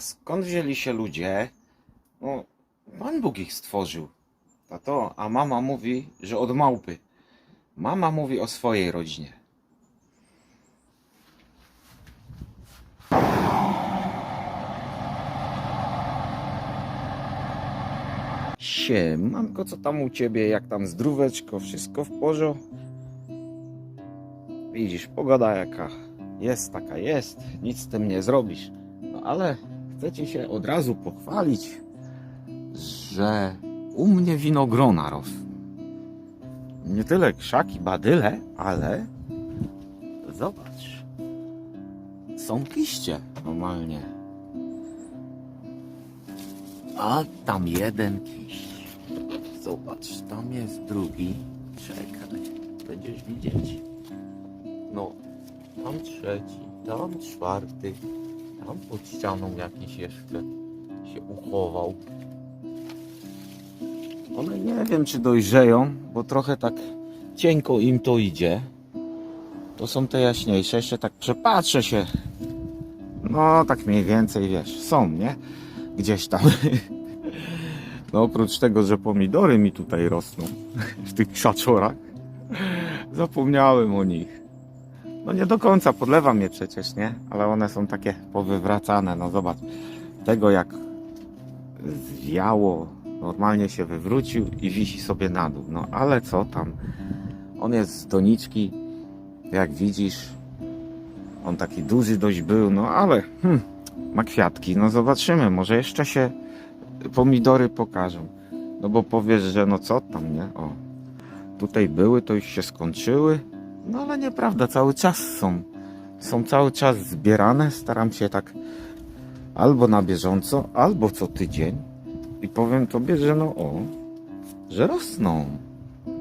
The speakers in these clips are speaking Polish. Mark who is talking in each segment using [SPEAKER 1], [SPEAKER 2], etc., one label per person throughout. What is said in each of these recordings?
[SPEAKER 1] Skąd wzięli się ludzie? No, Pan Bóg ich stworzył. Tato, a mama mówi, że od małpy. Mama mówi o swojej rodzinie. Siemanko, co tam u ciebie? Jak tam zdróweczko? Wszystko w porządku? Widzisz, pogoda jaka jest, taka jest. Nic z tym nie zrobisz. No ale chcę ci się od razu pochwalić, że u mnie winogrona rosną. Nie tyle krzaki, badyle, ale zobacz. Są liście normalnie. A tam jeden kiść. Zobacz, tam jest drugi. Czekaj, będziesz widzieć. No, tam trzeci, tam czwarty, tam pod ścianą jakiś jeszcze się uchował. One nie wiem, czy dojrzeją, bo trochę tak cienko im to idzie. To są te jaśniejsze, jeszcze tak przepatrzę się. No, tak mniej więcej, wiesz, są, nie? Gdzieś tam. No, oprócz tego, że pomidory mi tutaj rosną w tych krzaczorach, zapomniałem o nich. No nie do końca, podlewam je przecież, nie? Ale one są takie powywracane, no zobacz. Tego jak zwiało, normalnie się wywrócił i wisi sobie na dół. No ale co tam? On jest z doniczki, jak widzisz. On taki duży dość był, no ale hmm, ma kwiatki. No zobaczymy, może jeszcze się pomidory pokażą. No bo powiesz, że no co tam, nie? O, tutaj były, to już się skończyły. No ale nieprawda, cały czas są. Są cały czas zbierane. Staram się tak albo na bieżąco, albo co tydzień. I powiem tobie, że no o, że rosną.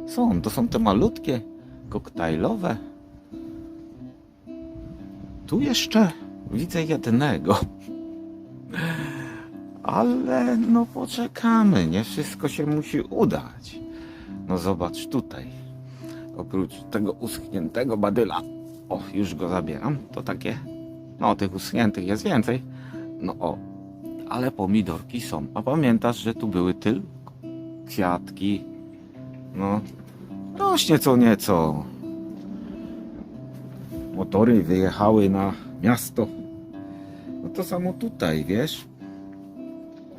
[SPEAKER 1] Są, to są te malutkie, koktajlowe. Tu jeszcze widzę jednego. Ale no poczekamy, nie wszystko się musi udać. No zobacz tutaj. Oprócz tego uschniętego badyla, o już go zabieram, to takie, no tych uschniętych jest więcej. No o, ale pomidorki są. A pamiętasz, że tu były tylko kwiatki? No, rośnie co nieco. Motory wyjechały na miasto. No to samo tutaj, wiesz?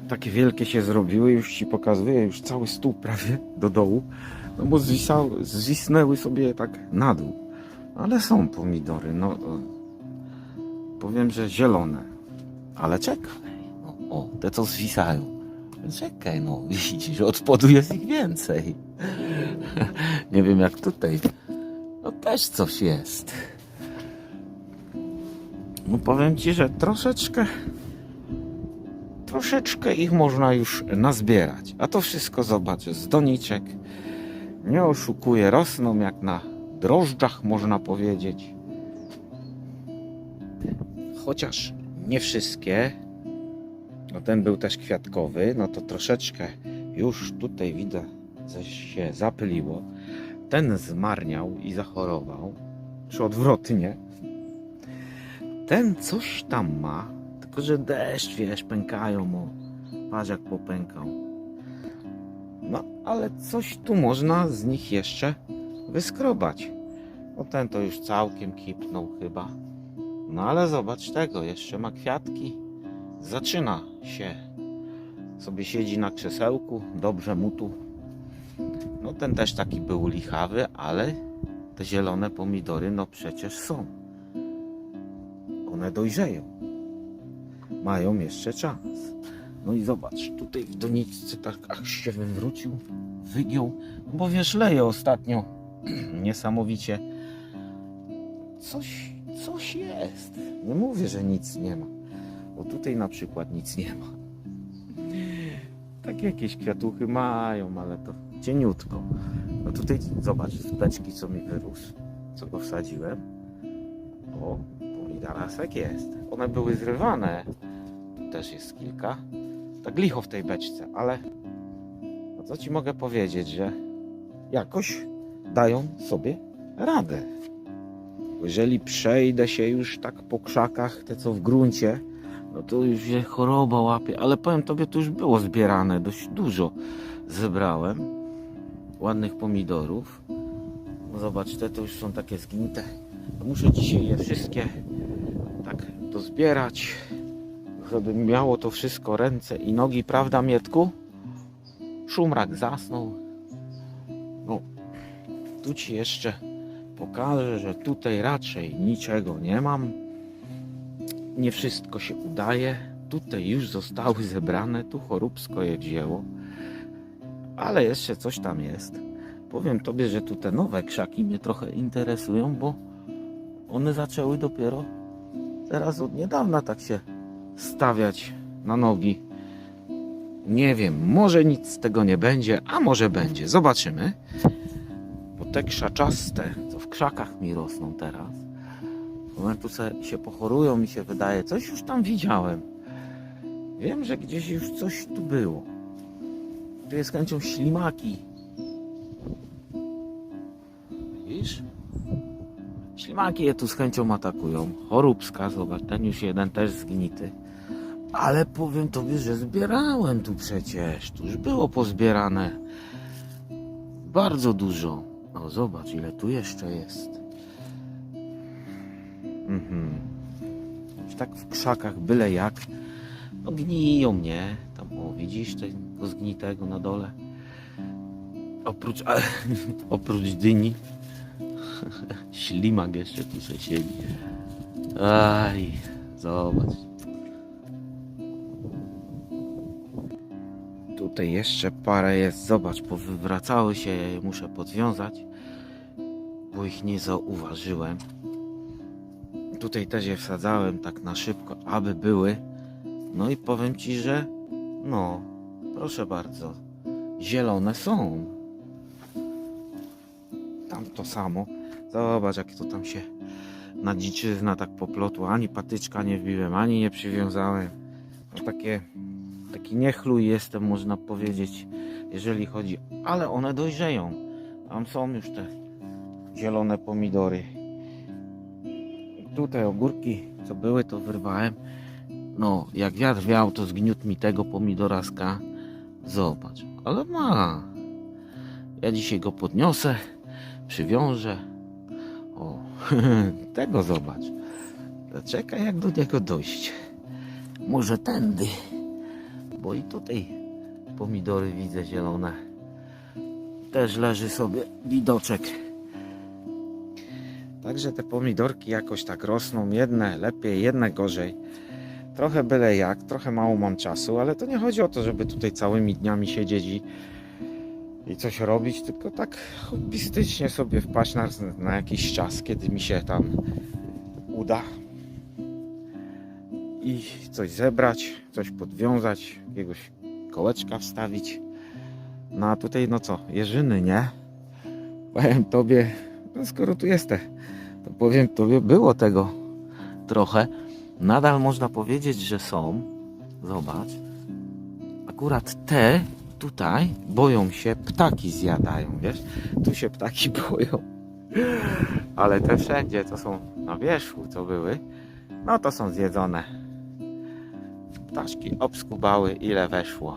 [SPEAKER 1] Takie wielkie się zrobiły, już ci pokazuję, już cały stół prawie do dołu. No bo zwisał, zwisnęły sobie tak na dół. Ale są pomidory, no. Powiem, że zielone. Ale czekaj. No, o, te co zwisają. Czekaj, no, widzisz, od spodu jest ich więcej. Nie wiem jak tutaj. No też coś jest. No powiem ci, że troszeczkę troszeczkę ich można już nazbierać. A to wszystko zobacz z doniczek. Nie oszukuję, rosną jak na drożdżach można powiedzieć. Chociaż nie wszystkie. No ten był też kwiatkowy, no to troszeczkę już tutaj widzę, że się zapyliło. Ten zmarniał i zachorował. Czy odwrotnie. Ten coś tam ma, tylko że deszcz, wiesz, pękają mu. Patrz jak popękał. No, ale coś tu można z nich jeszcze wyskrobać. O ten to już całkiem kipnął chyba. No ale zobacz tego, jeszcze ma kwiatki. Zaczyna się. Sobie siedzi na krzesełku, dobrze mu tu. No ten też taki był lichawy, ale te zielone pomidory no przecież są. One dojrzeją. Mają jeszcze czas. No i zobacz, tutaj w doniczce tak aż się wywrócił, wygiął, bo wiesz, leje ostatnio niesamowicie. Coś, coś jest. Nie mówię, że nic nie ma. Bo tutaj na przykład nic nie ma. Tak jakieś kwiatuchy mają, ale to cieniutko. No tutaj zobacz, z beczki co mi wyrósł, co go wsadziłem. O, pomidorasek jest. One były zrywane. Też jest kilka. Tak licho w tej beczce, ale no co ci mogę powiedzieć, że jakoś dają sobie radę. Jeżeli przejdę się już tak po krzakach, te co w gruncie, no to już się choroba łapie, ale powiem tobie, to już było zbierane, dość dużo zebrałem ładnych pomidorów. No zobacz, te to już są takie zgnite. Muszę dzisiaj je wszystkie tak dozbierać, żeby miało to wszystko ręce i nogi, prawda Mietku? Szumrak zasnął. No, tu ci jeszcze pokażę, że tutaj raczej niczego nie mam. Nie wszystko się udaje. Tutaj już zostały zebrane, tu choróbsko je wzięło. Ale jeszcze coś tam jest. Powiem tobie, że tu te nowe krzaki mnie trochę interesują, bo one zaczęły dopiero teraz od niedawna tak się stawiać na nogi. Nie wiem, może nic z tego nie będzie, a może będzie. Zobaczymy. Bo te krzaczaste, co w krzakach mi rosną teraz, one tu se, się pochorują, mi się wydaje. Coś już tam widziałem. Wiem, że gdzieś już coś tu było. Tu jest chęcią ślimaki. Ślimaki je tu z chęcią atakują. Choróbska, zobacz, ten już jeden też zgnity. Ale powiem tobie, że zbierałem tu przecież. Tu już było pozbierane. Bardzo dużo. O, zobacz, ile tu jeszcze jest. Mhm. Już tak w krzakach, byle jak. No gniją mnie. Tam, o, widzisz tego zgnitego na dole? Oprócz, oprócz dyni. Ślimak jeszcze tu se siedzi. Aj, zobacz. Tutaj jeszcze parę jest. Zobacz, powywracały się. Ja je muszę podwiązać, bo ich nie zauważyłem. Tutaj też je wsadzałem tak na szybko, aby były. No i powiem ci, że no, proszę bardzo, zielone są. Tam to samo. Zobacz, jak to tam się na dziczyzna tak poplotło. Ani patyczka nie wbiłem, ani nie przywiązałem. No takie, taki niechluj jestem, można powiedzieć, jeżeli chodzi. Ale one dojrzeją. Tam są już te zielone pomidory. Tutaj ogórki, co były, to wyrwałem. No, jak wiatr wiał, to zgniótł mi tego pomidoraska. Zobacz, ale ma. Ja dzisiaj go podniosę, przywiążę. O, tego zobacz. Czekaj, jak do niego dojść. Może tędy. Bo i tutaj pomidory widzę zielone. Też leży sobie widoczek. Także te pomidorki jakoś tak rosną. Jedne lepiej, jedne gorzej. Trochę byle jak, trochę mało mam czasu, ale to nie chodzi o to, żeby tutaj całymi dniami siedzieć i, i coś robić, tylko tak hobbystycznie sobie wpaść na, na jakiś czas, kiedy mi się tam uda i coś zebrać, coś podwiązać, jakiegoś kołeczka wstawić. No a tutaj no co, jeżyny, nie? Powiem tobie, no skoro tu jesteś, to powiem tobie, było tego trochę. Nadal można powiedzieć, że są. Zobacz. Akurat te tutaj boją się, ptaki zjadają, wiesz? Tu się ptaki boją. Ale te wszędzie, co są na wierzchu, co były, no to są zjedzone. Ptaszki obskubały, ile weszło.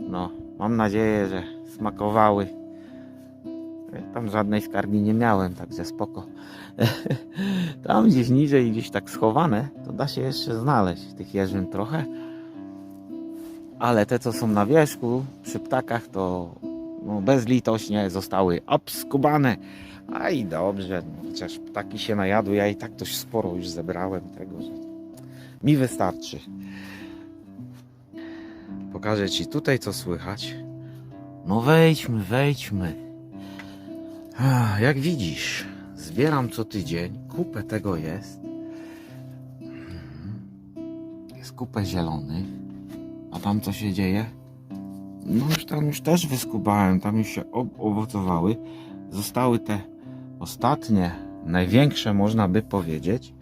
[SPEAKER 1] No, mam nadzieję, że smakowały. Tam żadnej skargi nie miałem, także spoko. Tam gdzieś niżej, gdzieś tak schowane, to da się jeszcze znaleźć tych jeżyn trochę. Ale te, co są na wierzchu, przy ptakach, to no, bezlitośnie zostały obskubane. A i dobrze, chociaż ptaki się najadły, ja i tak dość sporo już zebrałem tego, że mi wystarczy. Pokażę Ci tutaj, co słychać. No wejdźmy, wejdźmy. Jak widzisz, zbieram co tydzień. Kupę tego jest. Mhm. Jest kupę zielonych. A tam co się dzieje? No już tam już też wyskubałem, tam już się owocowały. Zostały te ostatnie, największe można by powiedzieć.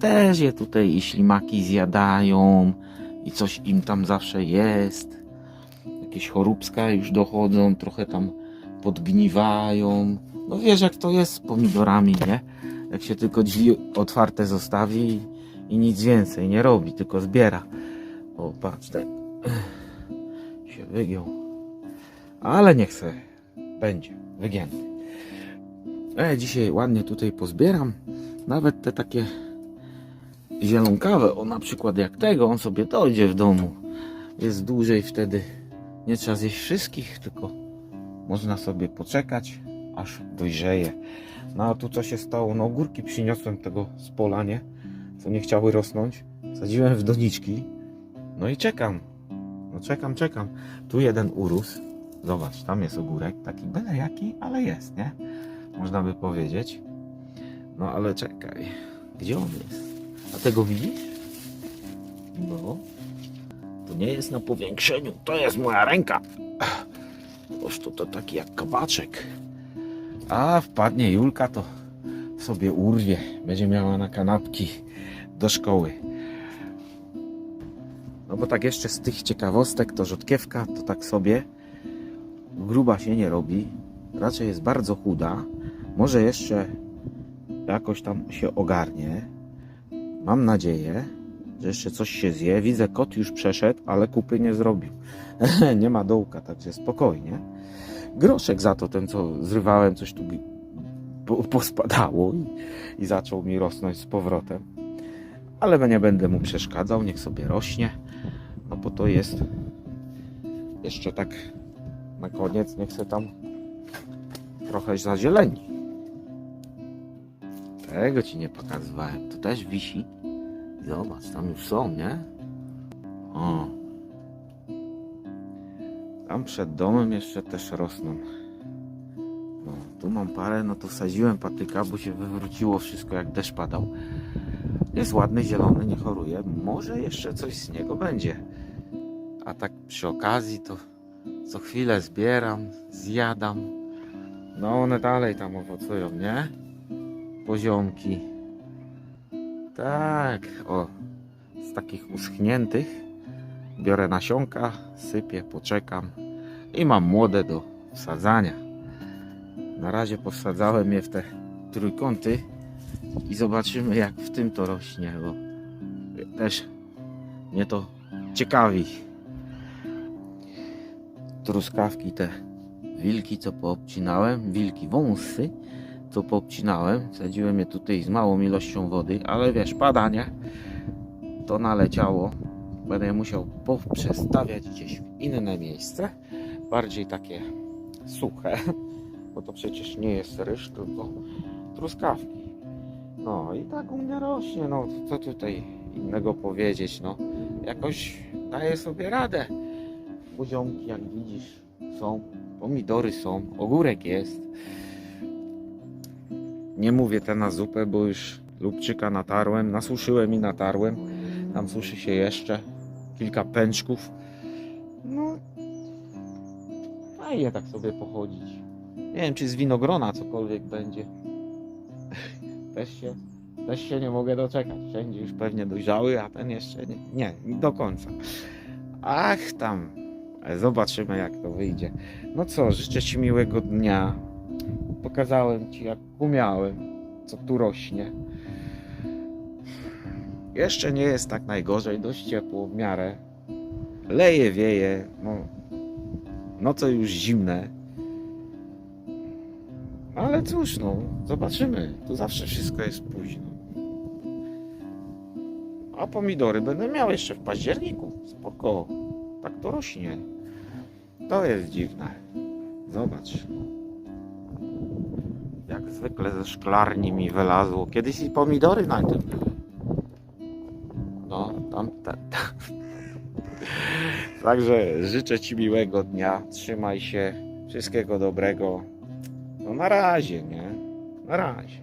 [SPEAKER 1] Też je tutaj i ślimaki zjadają i coś im tam zawsze jest. Jakieś choróbska już dochodzą, trochę tam podgniwają. No wiesz jak to jest z pomidorami, nie? Jak się tylko drzwi otwarte zostawi i nic więcej nie robi, tylko zbiera. O, patrz, ten się wygiął. Ale niech se będzie wygięty. E, dzisiaj ładnie tutaj pozbieram. Nawet te takie zielonkawe, o na przykład jak tego, on sobie dojdzie w domu. Jest dłużej wtedy. Nie trzeba zjeść wszystkich, tylko można sobie poczekać, aż dojrzeje. No a tu co się stało? No ogórki przyniosłem tego z pola, nie? Co nie chciały rosnąć. Sadziłem w doniczki. No i czekam. No czekam, czekam. Tu jeden urósł. Zobacz, tam jest ogórek. Taki byle jaki, ale jest, nie? Można by powiedzieć. No ale czekaj. Gdzie on jest? A tego widzisz? No. To nie jest na powiększeniu. To jest moja ręka. Boż to, to taki jak kabaczek. A wpadnie Julka, to sobie urwie. Będzie miała na kanapki do szkoły. Bo tak jeszcze z tych ciekawostek, to rzodkiewka to tak sobie gruba się nie robi. Raczej jest bardzo chuda. Może jeszcze jakoś tam się ogarnie. Mam nadzieję, że jeszcze coś się zje. Widzę, kot już przeszedł, ale kupy nie zrobił. nie ma dołka, także spokojnie. Groszek za to, ten co zrywałem, coś tu po- pospadało i, i zaczął mi rosnąć z powrotem. Ale nie będę mu przeszkadzał, niech sobie rośnie. No bo to jest jeszcze tak na koniec, niech se tam trochę zazieleni. Tego ci nie pokazywałem. To też wisi. Zobacz, tam już są, nie? O. Tam przed domem jeszcze też rosną. No, tu mam parę, no to wsadziłem patyka, bo się wywróciło wszystko jak deszcz padał. Jest ładny, zielony, nie choruje. Może jeszcze coś z niego będzie. A tak przy okazji to co chwilę zbieram, zjadam. No one dalej tam owocują, nie? Poziomki. Tak, o. Z takich uschniętych biorę nasionka, sypię, poczekam i mam młode do wsadzania. Na razie posadzałem je w te trójkąty i zobaczymy jak w tym to rośnie, bo też mnie to ciekawi. Truskawki te wilki co poobcinałem, wilki wąsy co poobcinałem, sadziłem je tutaj z małą ilością wody, ale wiesz, padanie to naleciało. Będę musiał poprzestawiać gdzieś w inne miejsce, bardziej takie suche, bo to przecież nie jest ryż, tylko truskawki. No i tak u mnie rośnie, no co tutaj innego powiedzieć, no jakoś daję sobie radę. Poziomki jak widzisz są, pomidory są, ogórek jest. Nie mówię te na zupę, bo już lubczyka natarłem, nasuszyłem i natarłem. Tam suszy się jeszcze kilka pęczków. No, fajnie tak sobie pochodzić. Nie wiem, czy z winogrona cokolwiek będzie. Też się, też się nie mogę doczekać. Wszędzie już pewnie dojrzały, a ten jeszcze nie, nie, do końca. Ach, tam. Zobaczymy, jak to wyjdzie. No co, życzę Ci miłego dnia. Pokazałem Ci, jak umiałem, co tu rośnie. Jeszcze nie jest tak najgorzej, dość ciepło w miarę. Leje, wieje, no, noce już zimne. Ale cóż, no, zobaczymy. Tu zawsze wszystko jest późno. A pomidory będę miał jeszcze w październiku. Spoko. Tak to rośnie. To jest dziwne. Zobacz. Jak zwykle ze szklarni mi wylazło. Kiedyś i pomidory na tym były. No, tam, tam, tam. Także życzę Ci miłego dnia. Trzymaj się. Wszystkiego dobrego. No na razie, nie? Na razie.